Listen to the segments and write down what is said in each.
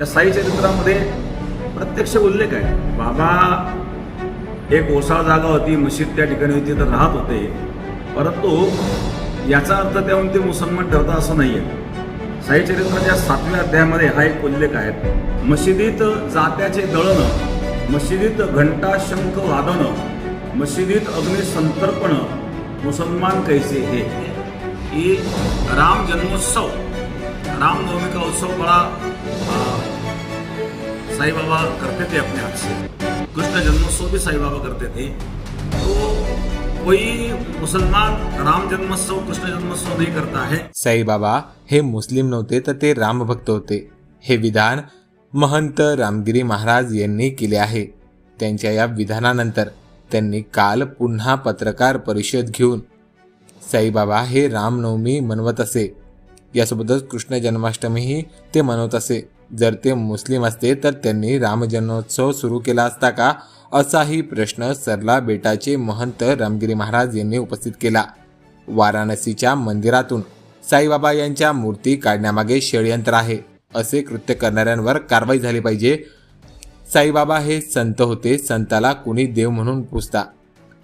या साई चरित्रामध्ये प्रत्यक्ष उल्लेख आहे. बाबा एक ओसाळ जागा होती मशीद त्या ठिकाणी होती तर राहत होते. परंतु याचा अर्थ त्याहून ते मुसलमान ठरतात असं नाही आहे साई चरित्राच्या सातव्या अध्यायामध्ये हा एक उल्लेख आहे. मशिदीत जात्याचे दळणं मशिदीत घंटा शंख वादन मशिदीत अग्निसंतर्पण मुसलमान कैसे हे? राम जन्मोत्सव रामनवमी का उत्सव बड़ा साईं बाबा करते थे अपने हाथ से कृष्ण जन्मोत्सव भी साईं बाबा करते थे तो कोई मुसलमान राम जन्मोत्सव कृष्ण जन्मोत्सव नहीं करता है साईबाबा हे मुस्लिम नव्हते तर ते रामभक्त होते. हे विधान महंत रामगिरी महाराज यांनी केले आहे. त्यांच्या या विधानानंतर त्यांनी काल पुन्हा पत्रकार परिषद घेऊन साईबाबा हे रामनवमी मनवत असे. यासोबतच कृष्ण जन्माष्टमीही ते मनवत असे. जर ते मुस्लिम असते तर त्यांनी रामजन्मोत्सव सुरू केला असता का? असाही प्रश्न सरला बेटाचे महंत रामगिरी महाराज यांनी उपस्थित केला. वाराणसीच्या मंदिरातून साईबाबा यांच्या मूर्ती काढण्यामागे षडयंत्र आहे. असे कृत्य करणाऱ्यांवर कारवाई झाली पाहिजे. साईबाबा हे संत होते. संताला कुणी देव म्हणून पुजता.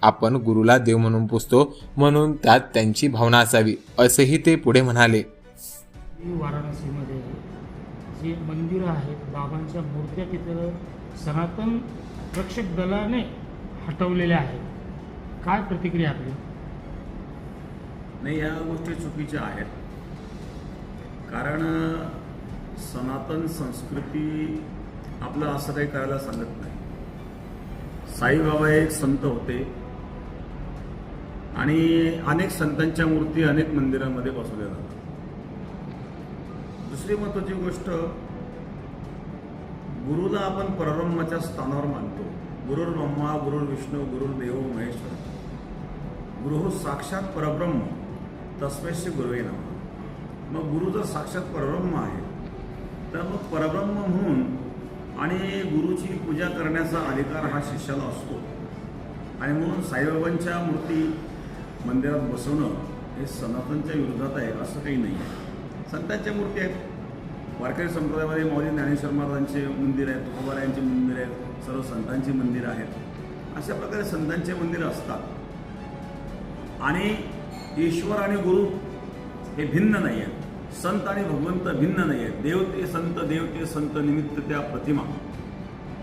आपण गुरुला देव म्हणून पुजतो. म्हणून त्यात त्यांची भावना असावी. असेही ते पुढे म्हणाले. वाराणसीमध्ये जे मंदिरं आहेत बाबांच्या मूर्त्या तिथं सनातन रक्षक दलाने हटवलेल्या आहेत. काय प्रतिक्रिया आपली? नाही या गोष्टी चुकीच्या आहेत. कारण सनातन संस्कृती आपलं असं काही करायला सांगत नाही. साईबाबा एक संत होते. आणि अनेक संतांच्या मूर्ती अनेक मंदिरांमध्ये बसवल्या जातात. दुसरी महत्त्वाची गोष्ट गुरुला आपण परब्रह्माच्या स्थानावर मानतो. गुरुर ब्रह्मा गुरुर विष्णू गुरुर देव महेश्वर. गुरु हो साक्षात परब्रह्म तस्मेशी गुरुवे नाम. मग गुरु जर साक्षात परब्रह्म आहे तर मग परब्रह्म म्हणून आणि गुरुची पूजा करण्याचा अधिकार हा शिष्याला असतो. आणि म्हणून साईबाबांच्या मूर्ती मंदिरात बसवणं हे सनातनच्या विरोधात आहे असं काही नाही आहे. संतांच्या मूर्ती आहेत. वारकरी संप्रदायामध्ये मौली ज्ञानेश्वर महाराजांचे मंदिर आहेत तुकोबारायांचे मंदिर आहेत सर्व संतांची मंदिरं आहेत. अशा प्रकारे संतांचे मंदिरं असतात. आणि ईश्वर आणि गुरु हे भिन्न नाही आहेत. संत आणि भगवंत भिन्न नाही आहेत. देव ते संत देवते संत निमित्त त्या प्रतिमा.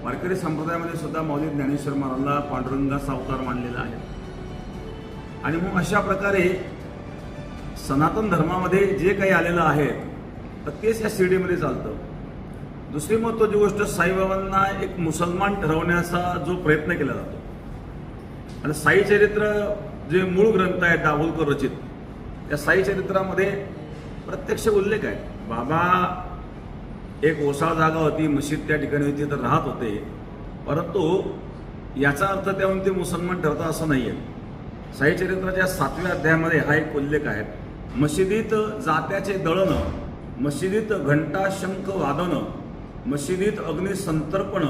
वारकरी संप्रदायामध्ये सुद्धा मौली ज्ञानेश्वर महाराजला पांडुरंगाचा अवतार मानलेला आहे. आणि मग अशा प्रकारे सनातन धर्मामध्ये जे काही आलेलं आहे तर तेच या शिर्डीमध्ये चालतं. दुसरी महत्वाची गोष्ट साईबाबांना एक मुसलमान ठरवण्याचा जो प्रयत्न केला जातो. आणि साई चरित्र जे मूळ ग्रंथ आहे दाभोलकर रचित त्या साई चरित्रामध्ये प्रत्यक्ष उल्लेख आहे. बाबा एक ओसाळ जागा होती मशीद त्या ठिकाणी होती तर राहत होते. परंतु याचा अर्थ त्याहून ते मुसलमान ठरतात असं नाही आहे साई चरित्राच्या सातव्या अध्यायामध्ये हा एक उल्लेख आहे. मशिदीत जात्याचे दळणं मशिदीत घंटा शंख वादन मशिदीत अग्नि संतर्पण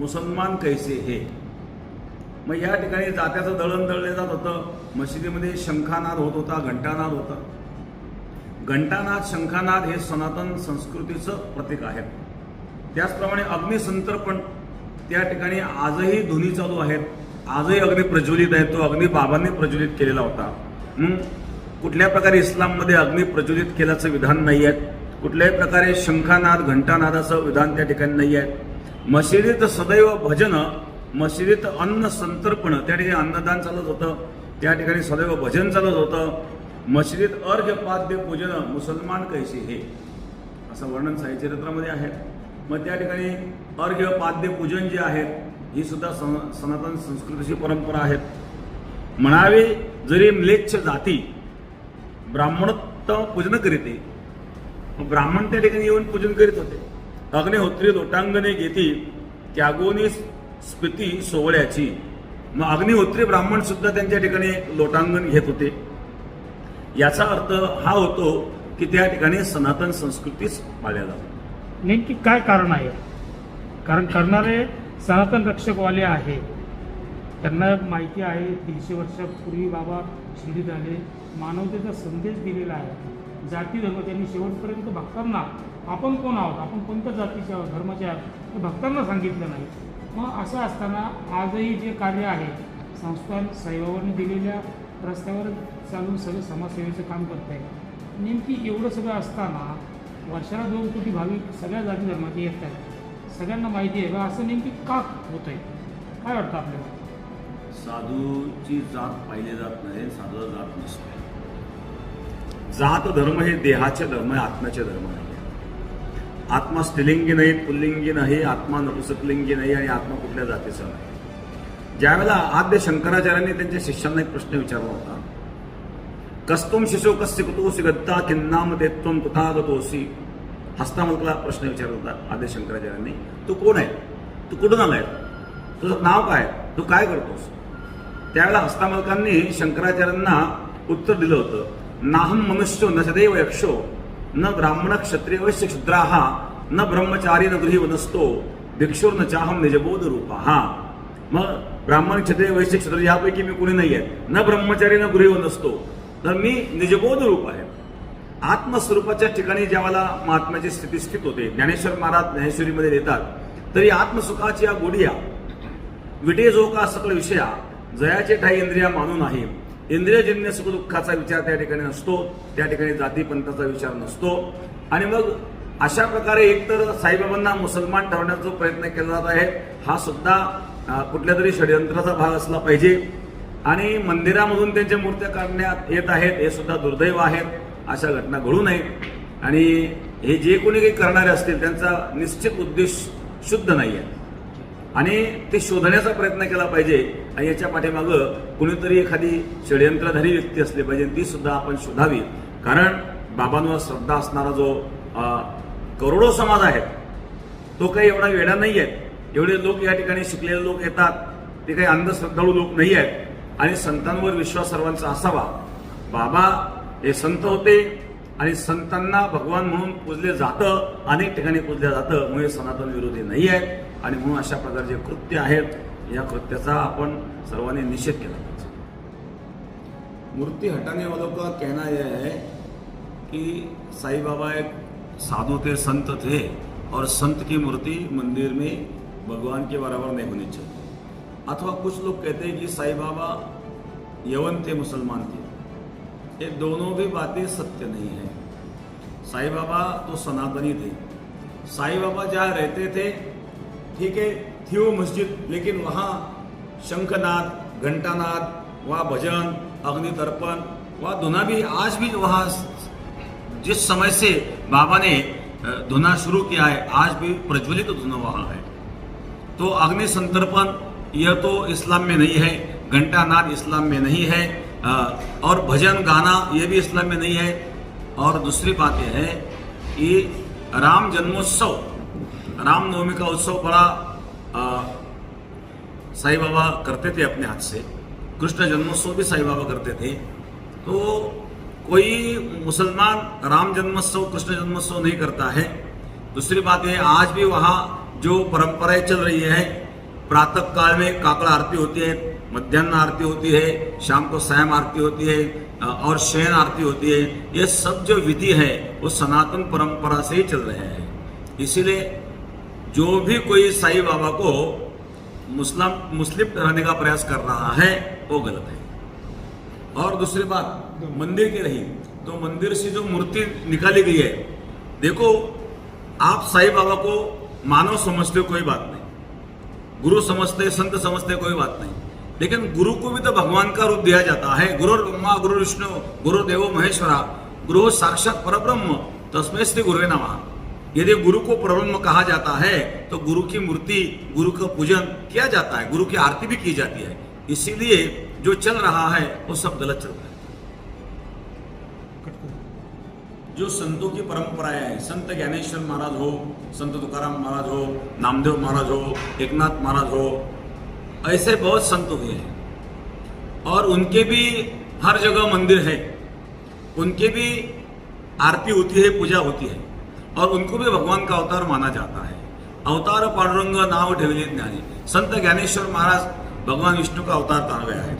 मुसलमान कैसे हे? मग या ठिकाणी जात्याचं दळण दळले जात होतं. मशिदीमध्ये शंखानाद होत होता घंटानाद होता. घंटानाद शंखानाद हे सनातन संस्कृतीचं प्रतीक आहे. त्याचप्रमाणे अग्निसंतर्पण त्या ठिकाणी आजही ध्वनी चालू आहेत. आजही अग्नी प्रज्वलित आहे तो अग्नी बाबांनी प्रज्वलित केलेला होता. मग कुठल्या प्रकारे इस्लाममध्ये अग्नी प्रज्वलित केल्याचं विधान नाही आहे. कुठल्याही प्रकारे शंखानाद घंटानादाचं विधान त्या ठिकाणी नाही आहे. मशिदीत सदैव भजन मशिदीत अन्न संतर्पण त्या ठिकाणी अन्नदान चालत होतं. त्या ठिकाणी सदैव भजन चालत होतं. मशिदीत अर्घ्य पाद्य पूजन मुसलमान कैसे हे? असं वर्णन साई चरित्रामध्ये आहे. मग त्या ठिकाणी अर्घ्य पाद्य पूजन जे आहेत ही सुद्धा सन सनातन संस्कृतीची परंपरा आहेत. म्हणावी जरी म्लेच्छ जाती ब्राह्मणोत्तम पूजन करीते ब्राह्मण त्या ठिकाणी येऊन पूजन करीत होते. अग्निहोत्री लोटांगणे घेती त्यागोनी स्फिती सोवळ्याची. मग अग्निहोत्री ब्राह्मण सुद्धा त्यांच्या ठिकाणी लोटांगण घेत होते. याचा अर्थ हा होतो की त्या ठिकाणी सनातन संस्कृतीच पाळल्या जातात. नेमकी काय कारण आहे? कारण करणारे सनातन रक्षकवाले आहे त्यांना माहिती आहे दीडशे वर्षापूर्वी बाबा शिर्डीत आले मानवतेचा संदेश दिलेला आहे. जाती धर्म त्यांनी शेवटपर्यंत भक्तांना आपण कोण आहोत? आपण कोणत्या जातीचे आहोत? धर्माचे आहोत? हे भक्तांना सांगितलं नाही. मग असं असताना आजही जे कार्य आहे संस्थान साईबाबांनी दिलेल्या रस्त्यावर चालून सगळं समाजसेवेचं काम करत आहे नेमकी एवढं सगळं असताना वर्षाला दोन कोटी भाविक सगळ्या जाती धर्माचे येत आहेत सगळ्यांना माहिती आहे का असं नेमकी का होत आहे काय वाटतं आपल्याला? साधूची जात पाहिली जात नाही साधूला जात नसते. जात धर्म हे देहाचे धर्म आहे आत्म्याचे धर्म नाही आत्मा स्त्रीलिंगी नाही पुल्लिंगी नाही आत्मा नपुसकलिंगी नाही आणि आत्मा कुठल्या जातीचा नाही. ज्यावेळेला आद्य शंकराचार्यांनी त्यांच्या शिष्यांना एक प्रश्न विचारला होता कस्तुम शिशो कस्य कुतोसी गत्ता किन्नाम देत्वम तथागतोसी हस्तामलकला प्रश्न विचारला होता आद्य शंकराचार्यांनी. तू कोण आहे? तू कुठून आलाय? तुझं नाव काय? तू काय करतोस? त्यावेळेला हस्तामलकांनी शंकराचार्यांना उत्तर दिलं होतं नाहम मनुष्यो न सदैव यक्षो न ब्राह्मण क्षत्रिय वैश्य क्षुद्राहा न ब्रह्मचारी न गृही वनस्तो भिक्षुर न चाहम निजबोध रूपा हा मग ब्राह्मण क्षत्रिय वैश्य क्षत्र यापैकी मी कुणी नाही आहे न ब्रह्मचारी न गृही वनसतो तर मी निजबोध रूप आहे। आत्मस्वरूपाच्या ठिकाणी ज्यावेळेला महात्म्याची स्थिती स्थित होते ज्ञानेश्वर महाराज ज्ञानेश्वरीमध्ये देतात तरी आत्मसुखाची या गोडिया विटे जो का सकळ विषया जयाचे ठाई इंद्रिया मानून आहे इंद्रियजन्य सुख दुःखाचा विचार त्या ठिकाणी नसतो त्या ठिकाणी जातीपंथाचा विचार नसतो. आणि मग अशा प्रकारे एकतर साईबाबांना मुसलमान ठरवण्याचा प्रयत्न केला जात आहे हा सुद्धा कुठल्या तरी षडयंत्राचा भाग असला पाहिजे. आणि मंदिरामधून त्यांच्या मूर्त्या काढण्यात येत आहेत हे सुद्धा दुर्दैव आहेत अशा घटना घडू नये आणि हे जे कोणी काही करणारे असतील त्यांचा निश्चित उद्देश शुद्ध नाही आहे आणि ते शोधण्याचा प्रयत्न केला पाहिजे आणि याच्या पाठीमागं कुणीतरी एखादी षडयंत्रधारी व्यक्ती असली पाहिजे ती सुद्धा आपण शोधावी. कारण बाबांवर श्रद्धा असणारा जो करोडो समाज आहे तो काही एवढा वेडा नाही आहे एवढे लोक या ठिकाणी शिकलेले लोक येतात ते काही अंधश्रद्धाळू लोक नाही आहेत आणि संतांवर विश्वास सर्वांचा असावा. बाबा हे संत होते आणि संतांना भगवान म्हणून पूजले जातं अनेक ठिकाणी पूजलं जातं म्हणून हे सनातन विरोधी नाही आहेत आणि म्हणून अशा प्रकारचे कृत्य आहेत. या कृत्याचा आपण सर्वांनी निषेध पाहिजे. मूर्ति हटाने वालों का कहना यह है कि साईं बाबा एक साधु थे, संत थे, और संत की मूर्ति मंदिर में भगवान के बराबर नहीं होनी चाहिए। अथवा कुछ लोग कहते हैं कि साईं बाबा यवन थे, मुसलमान थे। ये दोनों भी बातें सत्य नहीं है। साईं बाबा तो सनातनी थे। साईं बाबा जहाँ रहते थे, ठीक है थी वो मस्जिद, लेकिन वहाँ शंखनाद, घंटानाद, वहाँ भजन, अग्नि तर्पण वहाँ धुना भी, आज भी वहाँ जिस समय से बाबा ने धुना शुरू किया है, आज भी प्रज्वलित तो धुना वहाँ है। तो अग्नि संतर्पण, यह तो इस्लाम में नहीं है, घंटानाद इस्लाम में नहीं है और भजन गाना यह भी इस्लाम में नहीं है। और दूसरी बात यह है कि राम जन्मोत्सव रामनवमी का उत्सव बड़ा साईं बाबा करते थे अपने हाथ से। कृष्ण जन्मोत्सव भी साईं बाबा करते थे। तो कोई मुसलमान राम जन्मोत्सव, कृष्ण जन्मोत्सव नहीं करता है। दूसरी बात यह आज भी वहाँ जो परंपराएँ चल रही है, प्रातः काल में काकड़ा आरती होती है, मध्यान्ह आरती होती है, शाम को सायं आरती होती है, और शयन आरती होती है, ये सब जो विधि है, वो सनातन परंपरा से ही चल रहे हैं। इसीलिए जो भी कोई साईं बाबा को मुस्लिम मुस्लिम ठहराने का प्रयास कर रहा है, वो गलत है। और दूसरी बात, मंदिर की रही तो मंदिर से जो मूर्ति निकाली गई है, देखो, आप साईं बाबा को मानव समझते कोई बात नहीं। गुरु समझते, संत समझते, कोई बात नहीं। लेकिन गुरु को भी तो भगवान का रूप दिया जाता है। गुरु ब्रह्मा, गुरु विष्णु, गुरु देवो, महेश्वरा, गुरु साक्षात पर परब्रह्म, तस्में श्री गुरुवे नमः। यदि गुरु को परब्रह्म कहा जाता है तो गुरु की मूर्ति, गुरु का पूजन किया जाता है, गुरु की आरती भी की जाती है। इसीलिए जो चल रहा है, वो सब गलत चल रहा है। जो संतों की परंपराएँ हैं, संत ज्ञानेश्वर महाराज हो, संत तुकाराम महाराज हो, नामदेव महाराज हो, एकनाथ महाराज हो, ऐसे बहुत संत हुए हैं। और उनके भी हर जगह मंदिर है। उनके भी आरती होती है, पूजा होती है। और उनको भी भगवान का अवतार माना जाता है। अवतार पांडुरंग नाव ठेवले ज्ञानी। संत ज्ञानेश्वर महाराज भगवान विष्णु का अवतार कहा गया है।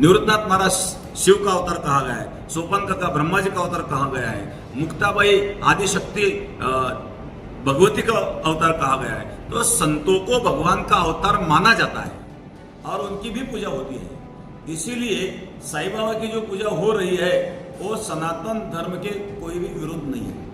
निवृत्तनाथ महाराज शिव का अवतार कहा गया है। सोपन का ब्रह्मा जी का अवतार कहा गया है। मुक्ताबाई आदिशक्ति भगवती का अवतार कहा गया है। तो संतों को भगवान का अवतार माना जाता है और उनकी भी पूजा होती है। इसीलिए साई बाबा की जो पूजा हो रही है, वो सनातन धर्म के कोई भी विरोध नहीं है।